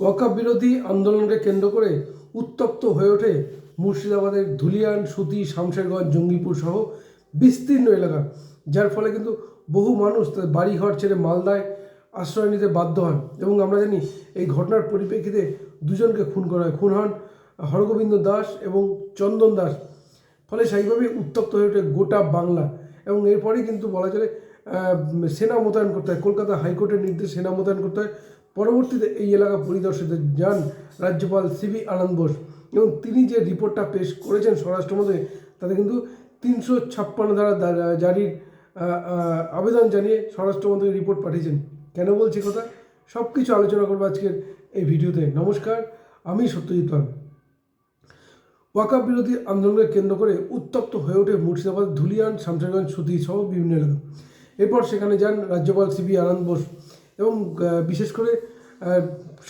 ওয়াকাব বিরোধী আন্দোলনকে কেন্দ্র করে উত্তপ্ত হয়ে ওঠে মুর্শিদাবাদের ধুলিয়ান, সুতি, শামশেরগঞ্জ, জঙ্গিপুর সহ বিস্তীর্ণ এলাকা, যার ফলে কিন্তু বহু মানুষ তাদের বাড়িঘর ছেড়ে মালদায় আশ্রয় নিতে বাধ্য হন। এবং আমরা জানি এই ঘটনার পরিপ্রেক্ষিতে দুজনকে খুন করা হয়। খুন হন হরগোবিন্দ দাস এবং চন্দন দাস। ফলে সেইভাবেই উত্তপ্ত হয়ে ওঠে গোটা বাংলা। এবং এরপরেই কিন্তু বলা চলে সেনা মোতায়েন করতে হয়। কলকাতা হাইকোর্টের নির্দেশ সেনা মোতায়েন করতে হয়। পরবর্তীতে এই এলাকা পরিদর্শিতে যান রাজ্যপাল সিবি আনন্দ বোস এবং তিনি যে রিপোর্টটা পেশ করেছেন স্বরাষ্ট্রমন্ত্রী, তাতে কিন্তু তিনশো ছাপ্পান্ন ধারা দা- জারির আবেদন জানিয়ে স্বরাষ্ট্রমন্ত্রী রিপোর্ট পাঠিয়েছেন। কেন বলছি কথা? সব কিছু আলোচনা করব আজকের এই ভিডিওতে। নমস্কার, আমি সত্যজিৎ পাল। ওয়াকাব বিরোধী আন্দোলনকে কেন্দ্র করে উত্তপ্ত হয়ে ওঠে মুর্শিদাবাদ, ধুলিয়ান, শামশেরগঞ্জ সুতি সহ বিভিন্ন এলাকা। এরপর সেখানে যান রাজ্যপাল সিবি আনন্দ বোস। এবং বিশেষ করে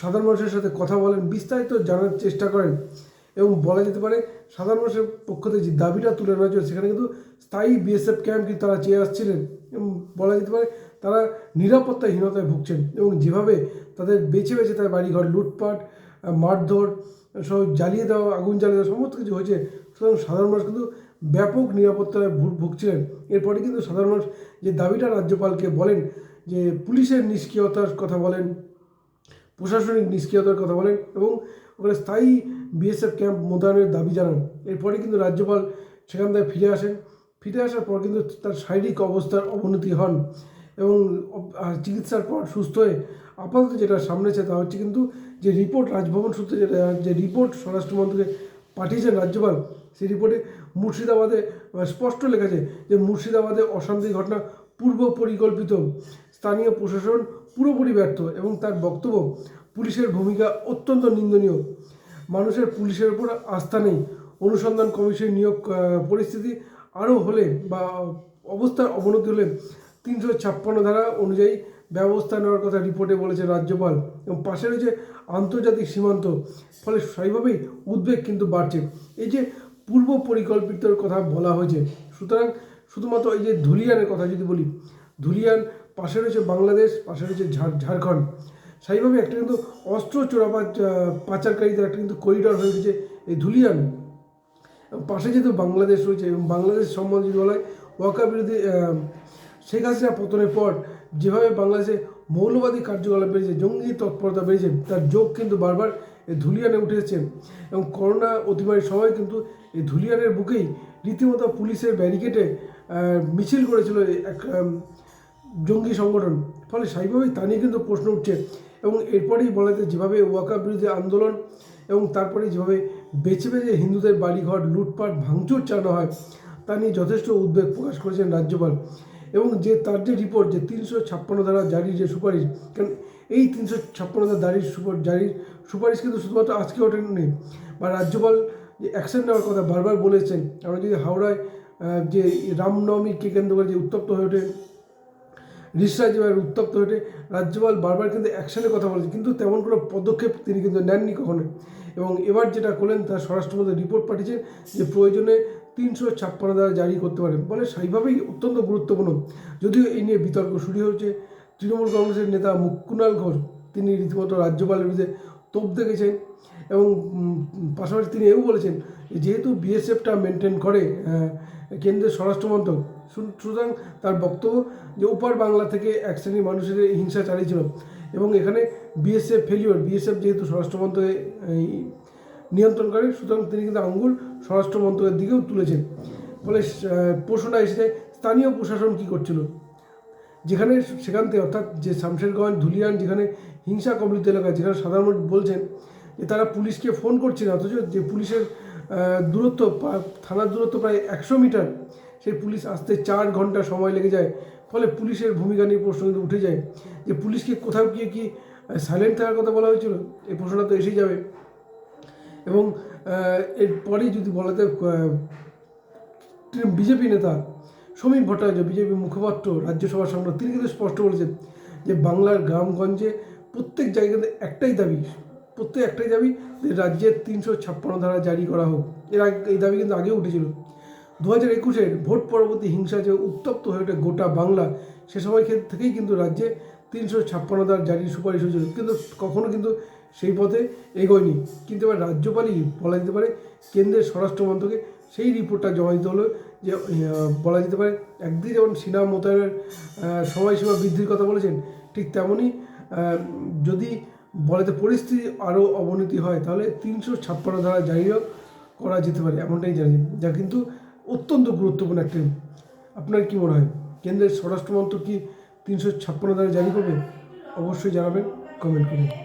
সাধারণ মানুষের সাথে কথা বলেন, বিস্তারিত জানার চেষ্টা করেন এবং বলা যেতে পারে, সাধারণ মানুষের পক্ষ থেকে যে দাবিটা তুলে নেওয়া হয়েছিল, সেখানে কিন্তু স্থায়ী বিএসএফ ক্যাম্প কিন্তু তারা চেয়ে আসছিলেন এবং বলা যেতে পারে, তারা নিরাপত্তাহীনতায় ভুগছেন এবং যেভাবে তাদের বেছে বেছে তার বাড়িঘর, লুটপাট মারধর সব জ্বালিয়ে দেওয়া, আগুন জ্বালিয়ে দেওয়া, সমস্ত কিছু হয়েছে, সুতরাং সাধারণ মানুষ কিন্তু ব্যাপক নিরাপত্তায় ভুগছিলেন। এরপরে কিন্তু সাধারণ মানুষ যে দাবিটা রাজ্যপালকে বলেন যে পুলিশের নিষ্ক্রিয়তার কথা বলেন, প্রশাসনিক নিষ্ক্রিয়তার কথা বলেন এবং ওখানে স্থায়ী বিএসএফ ক্যাম্প মোতায়েনের দাবি জানান। এরপরে কিন্তু রাজ্যপাল সেখান থেকে ফিরে আসেন। ফিরে আসার পর কিন্তু তার শারীরিক অবস্থার অবনতি হন এবং চিকিৎসার পর সুস্থ হয়ে আপাতত যেটা সামনেছে তা হচ্ছে কিন্তু যে রিপোর্ট, রাজভবন সূত্রে যেটা, যে রিপোর্ট স্বরাষ্ট্রমন্ত্রীকে পাঠিয়েছেন রাজ্যপাল, সেই রিপোর্টে মুর্শিদাবাদে স্পষ্ট লেখা আছে যে মুর্শিদাবাদে অশান্তি ঘটনা পূর্ব পরিকল্পিত স্থানীয় প্রশাসন পুরোপুরি ব্যর্থ এবং তার বক্তব্য পুলিশের ভূমিকা অত্যন্ত নিন্দনীয়। মানুষের পুলিশের উপর আস্থা নেই। অনুসন্ধান কমিশন নিয়োগ পরিস্থিতি আরও হলে বা অবস্থার অবনতি হলে তিনশো ছাপ্পান্ন ধারা অনুযায়ী ব্যবস্থা নেওয়ার কথা রিপোর্টে বলেছে রাজ্যপাল এবং পাশে রয়েছে আন্তর্জাতিক সীমান্ত। ফলে সেইভাবেই উদ্বেগ কিন্তু বাড়ছে। এই যে পূর্ব পরিকল্পিতর কথা বলা হয়েছে, সুতরাং শুধুমাত্র এই যে ধুলিয়ানের কথা যদি বলি, ধুলিয়ান পাশে রয়েছে বাংলাদেশ, পাশে রয়েছে ঝাড়- ঝাড়খণ্ড। সেইভাবে একটা কিন্তু অস্ত্র চোরাপাচ পাচারকারীদের একটা কিন্তু করিডর হয়ে গেছে এই ধুলিয়ান। পাশে যেহেতু বাংলাদেশ রয়েছে এবং বাংলাদেশ সম্বন্ধে যদি বলা হয়, ওয়াকা বিরোধী শেখ হাসিনা পতনের পর যেভাবে বাংলাদেশে মৌলবাদী কার্যকলাপ বেড়েছে, জঙ্গি তৎপরতা বেড়েছে, তার যোগ কিন্তু বারবার এই ধুলিয়ানে উঠে এসেছে। এবং করোনা অতিমারির সময় কিন্তু এই ধুলিয়ানের বুকেই রীতিমতো পুলিশের ব্যারিকেডে মিছিল করেছিল এক জঙ্গি সংগঠন। ফলে স্বাভাবিকভাবেই তা নিয়ে কিন্তু প্রশ্ন উঠছে। এবং এরপরেই বলা যায় যেভাবে ওয়াকা বিরোধী আন্দোলন এবং তারপরে যেভাবে বেছে বেছে হিন্দুদের বাড়িঘর, লুটপাট, ভাঙচুর চালানো হয়, তা নিয়ে যথেষ্ট উদ্বেগ প্রকাশ করেছেন রাজ্যপাল। এবং যে তার যে রিপোর্ট যে তিনশো ছাপ্পান্ন ধারা জারির যে সুপারিশ, কারণ এই তিনশো ছাপ্পান্ন ধারা জারির সুপার, জারির সুপারিশ কিন্তু শুধুমাত্র আজকে ওঠেনি বা রাজ্যপাল যে অ্যাকশন নেওয়ার কথা বারবার বলেছেন, আমরা যদি হাওড়ায় যে রামনবমীকে কেন্দ্র করে যে উত্তপ্ত হয়ে ওঠে রিসরা যেভাবে উত্তপ্ত হয়ে ওঠে, রাজ্যপাল বারবার কিন্তু অ্যাকশনের কথা বলেছে, কিন্তু তেমন কোনো পদক্ষেপ তিনি কিন্তু নেননি কখনো। এবং এবার যেটা করলেন, তার স্বরাষ্ট্রমন্ত্রী রিপোর্ট পাঠিয়েছেন যে প্রয়োজনে তিনশো ছাপ্পান্ন দ্বারা জারি করতে পারেন। বলে সেইভাবেই অত্যন্ত গুরুত্বপূর্ণ। যদিও এই নিয়ে বিতর্ক শুরু হয়েছে, তৃণমূল কংগ্রেসের নেতা মুকুনাল ঘোষ, তিনি রীতিমতো রাজ্যপালের বিরুদ্ধে তোপ দেখেছেন। এবং পাশাপাশি তিনি এও বলেছেন যেহেতু বিএসএফটা মেনটেন করে কেন্দ্রের স্বরাষ্ট্রমন্ত্রক সুতরাং তার বক্তব্য যে ওপার বাংলা থেকে এক শ্রেণির মানুষের হিংসা চালিয়েছিল এবং এখানে বিএসএফ ফেলিওর বিএসএফ যেহেতু স্বরাষ্ট্রমন্ত্রকে নিয়ন্ত্রণ করে, সুতরাং তিনি কিন্তু আঙ্গুল স্বরাষ্ট্রমন্ত্রকের দিকেও তুলেছেন। ফলে প্রশ্নটা এসেছে, স্থানীয় প্রশাসন কী করছিল? যেখানে সেখান থেকে, অর্থাৎ যে শামশেরগঞ্জ, ধুলিয়ান, যেখানে হিংসা কবলিত এলাকা, যেখানে সাধারণ বলছেন যে তারা পুলিশকে ফোন করছে না অথচ যে পুলিশের দূরত্ব থানার দূরত্ব প্রায় একশো মিটার, সেই পুলিশ আসতে চার ঘণ্টা সময় লেগে যায়। ফলে পুলিশের ভূমিকা নিয়ে প্রশ্ন কিন্তু উঠে যায় যে পুলিশকে কোথাও গিয়ে কি সাইলেন্ট থাকার কথা বলা হয়েছিল? এই প্রশ্নটা তো এসেই যাবে। এবং এরপরেই যদি বলাতে বিজেপি নেতা সমীর ভট্টাচার্য, বিজেপি মুখপাত্র, রাজ্যসভার সংসদ তিনি কিন্তু স্পষ্ট বলেছেন যে বাংলার গ্রামগঞ্জে প্রত্যেক জায়গাতে একটাই দাবি প্রত্যেক একটাই দাবি যে রাজ্যের তিনশো ছাপ্পান্ন ধারা জারি করা হোক। এর আগে এই দাবি কিন্তু আগেও উঠেছিল। দু হাজার একুশের ভোট পরবর্তী হিংসা যে উত্তপ্ত হয়ে ওঠে গোটা বাংলা, সে সময় ক্ষেত্রে থেকেই কিন্তু রাজ্যে তিনশো ছাপ্পান্ন ধারা জারির সুপারিশ হয়েছিল। কিন্তু কখনো কিন্তু সেই পথে এগোয়নি। কিন্তু এবার রাজ্যপালই বলা যেতে পারে কেন্দ্রের স্বরাষ্ট্র মন্ত্রকে সেই রিপোর্টটা জমা দিতে হলো যে বলা যেতে পারে একদিন যেমন সেনা মোতায়েনের সময়সীমা বৃদ্ধির কথা বলেছেন, ঠিক তেমনই যদি বলাতে পরিস্থিতি আরও অবনতি হয়, তাহলে তিনশো ছাপ্পান্ন ধারা জারিও করা যেতে পারে, এমনটাই জানি। যা কিন্তু অত্যন্ত গুরুত্বপূর্ণ একটা আপনার কি মনে হয়? কেন্দ্রের স্বরাষ্ট্রমন্ত্রক কি তিনশো ছাপ্পান্ন ধারা জারি করবে? অবশ্যই জানাবেন, কমেন্ট করে